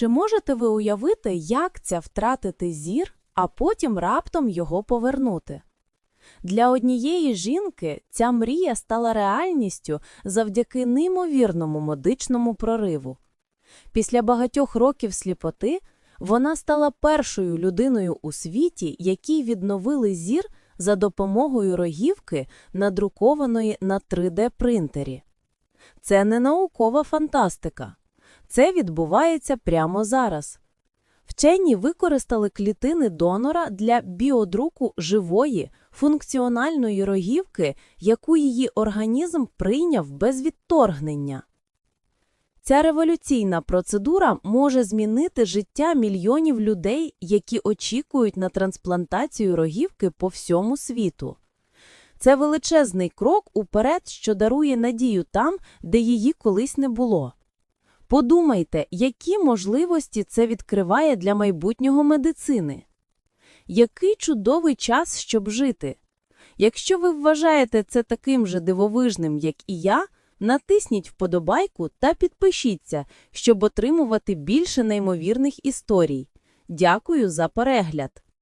Чи можете ви уявити, як це втратити зір, а потім раптом його повернути? Для однієї жінки ця мрія стала реальністю завдяки неймовірному медичному прориву. Після багатьох років сліпоти вона стала першою людиною у світі, якій відновили зір за допомогою рогівки, надрукованої на 3D-принтері. Це не наукова фантастика. Це відбувається прямо зараз. Вчені використали клітини донора для біодруку живої, функціональної рогівки, яку її організм прийняв без відторгнення. Ця революційна процедура може змінити життя мільйонів людей, які очікують на трансплантацію рогівки по всьому світу. Це величезний крок уперед, що дарує надію там, де її колись не було. Подумайте, які можливості це відкриває для майбутнього медицини. Який чудовий час, щоб жити. Якщо ви вважаєте це таким же дивовижним, як і я, натисніть вподобайку та підпишіться, щоб отримувати більше неймовірних історій. Дякую за перегляд!